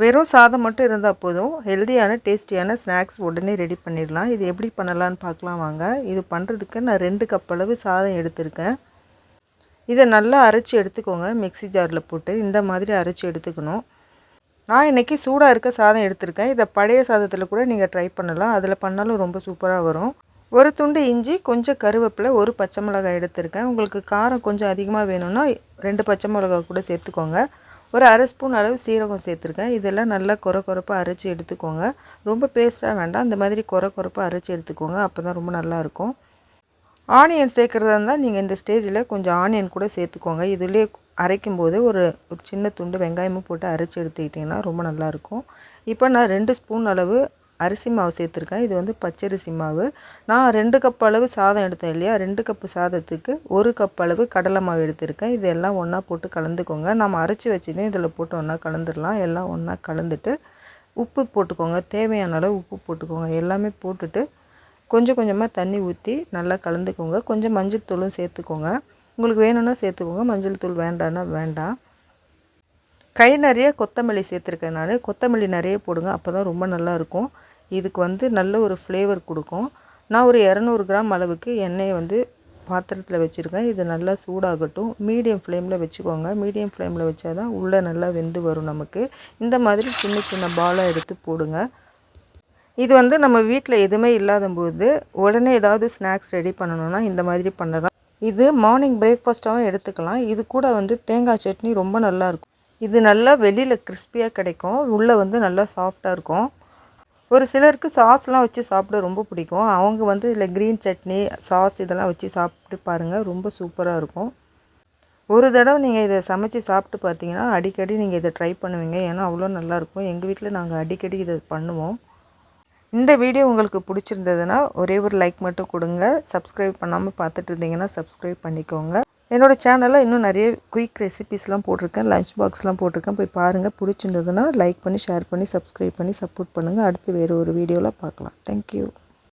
வெறும் சாதம் மட்டும் இருந்தால் போதும். ஹெல்த்தியான டேஸ்டியான ஸ்நாக்ஸ் உடனே ரெடி பண்ணிடலாம். இது எப்படி பண்ணலான்னு பார்க்கலாம் வாங்க. இது பண்ணுறதுக்கு நான் ரெண்டு கப் அளவு சாதம் எடுத்திருக்கேன். இதை நல்லா அரைச்சி எடுத்துக்கோங்க. மிக்ஸி ஜாரில் போட்டு இந்த மாதிரி அரைச்சி எடுத்துக்கணும். நான் இன்றைக்கி சூடாக இருக்க சாதம் எடுத்திருக்கேன். இதை பழைய சாதத்தில் கூட நீங்கள் ட்ரை பண்ணலாம். அதில் பண்ணாலும் ரொம்ப சூப்பராக வரும். ஒரு துண்டு இஞ்சி கொஞ்சம் கருவேப்பிலை ஒரு பச்சை மிளகாய் எடுத்திருக்கேன். உங்களுக்கு காரம் கொஞ்சம் அதிகமாக வேணும்னா ரெண்டு பச்சை மிளகாய் கூட சேர்த்துக்கோங்க. ஒரு அரை ஸ்பூன் அளவு சீரகம் சேர்த்துருக்கேன். இதெல்லாம் நல்லா குறை குறைப்பாக அரைச்சி எடுத்துக்கோங்க. ரொம்ப பேஸ்ட்டாக வேண்டாம். இந்த மாதிரி குறை குறைப்பாக அரைச்சி எடுத்துக்கோங்க. அப்போ தான் ரொம்ப நல்லாயிருக்கும் ஆனியன் சேர்க்குறதா இருந்தால் நீங்கள் இந்த ஸ்டேஜில் கொஞ்சம் ஆனியன் கூட சேர்த்துக்கோங்க. இதுலேயே அரைக்கும் போது ஒரு ஒரு சின்ன துண்டு வெங்காயமும் போட்டு அரைச்சி எடுத்துக்கிட்டிங்கன்னா ரொம்ப நல்லாயிருக்கும் இப்போ நான் ரெண்டு ஸ்பூன் அளவு அரிசி மாவு சேர்த்துருக்கேன். இது வந்து பச்சரிசி மாவு. நான் ரெண்டு கப் அளவு சாதம் எடுத்தேன் இல்லையா? ரெண்டு கப்பு சாதத்துக்கு ஒரு கப் அளவு கடலை மாவு எடுத்திருக்கேன். இது எல்லாம் ஒன்றா போட்டு கலந்துக்கோங்க. நம்ம அரைச்சி வச்சுதான் இதில் போட்டு ஒன்றா கலந்துடலாம் எல்லாம் ஒன்றா கலந்துட்டு உப்பு போட்டுக்கோங்க. தேவையான அளவு உப்பு போட்டுக்கோங்க. எல்லாமே போட்டுட்டு கொஞ்சம் கொஞ்சமாக தண்ணி ஊற்றி நல்லா கலந்துக்கோங்க. கொஞ்சம் மஞ்சள் தூளும் சேர்த்துக்கோங்க. உங்களுக்கு வேணும்னா சேர்த்துக்கோங்க. மஞ்சள் தூள் வேண்டான்னா வேண்டாம். கை நிறைய கொத்தமல்லி சேர்த்துருக்கேன் நான். கொத்தமல்லி நிறைய போடுங்க. அப்போ தான் ரொம்ப நல்லாயிருக்கும் இதுக்கு வந்து நல்ல ஒரு ஃப்ளேவர் கொடுக்கும். நான் ஒரு இரநூறு கிராம் அளவுக்கு எண்ணெயை வந்து பாத்திரத்தில் வச்சுருக்கேன். இது நல்லா சூடாகட்டும். மீடியம் ஃப்ளேமில் வச்சுக்கோங்க. மீடியம் ஃப்ளேமில் வச்சா தான் உள்ளே நல்லா வெந்து வரும் நமக்கு. இந்த மாதிரி சின்ன சின்ன பாலாக எடுத்து போடுங்க. இது வந்து நம்ம வீட்டில் எதுவுமே இல்லாத போது உடனே ஏதாவது ஸ்நாக்ஸ் ரெடி பண்ணணும்னா இந்த மாதிரி பண்ணலாம். இது மார்னிங் பிரேக்ஃபாஸ்ட்டாகவும் எடுத்துக்கலாம். இது கூட வந்து தேங்காய் சட்னி ரொம்ப நல்லாயிருக்கும் இது நல்லா வெளியில் கிறிஸ்பியாக கிடைக்கும். உள்ளே வந்து நல்லா சாஃப்டாக இருக்கும். ஒரு சிலருக்கு சாஸ்லாம் வச்சு சாப்பிட ரொம்ப பிடிக்கும். அவங்க வந்து இதில் க்ரீன் சட்னி சாஸ் இதெல்லாம் வச்சு சாப்பிட்டு பாருங்கள் ரொம்ப சூப்பராக இருக்கும். ஒரு தடவை நீங்கள் இதை சமைச்சு சாப்பிட்டு பார்த்தீங்கன்னா அடிக்கடி நீங்கள் இதை ட்ரை பண்ணுவீங்க. ஏன்னா அவ்வளோ நல்லாயிருக்கும் எங்கள் வீட்டில் நாங்கள் அடிக்கடி இதை பண்ணுவோம். இந்த வீடியோ உங்களுக்கு பிடிச்சிருந்ததுன்னா ஒரே ஒரு லைக் மட்டும் கொடுங்க. சப்ஸ்கிரைப் பண்ணாமல் பார்த்துட்டு இருந்தீங்கன்னா சப்ஸ்கிரைப் பண்ணிக்கோங்க. என்னோடய சேனலில் இன்னும் நிறைய குயிக் ரெசிபிஸ்லாம் போட்டிருக்கேன். லஞ்ச் பாக்ஸ்லாம் போட்டிருக்கேன். போய் பாருங்கள் பிடிச்சிருந்ததுன்னா லைக் பண்ணி ஷேர் பண்ணி சப்ஸ்கிரைப் பண்ணி சப்போர்ட் பண்ணுங்கள் அடுத்து வேறு ஒரு வீடியோவில் பார்க்கலாம். தேங்க்யூ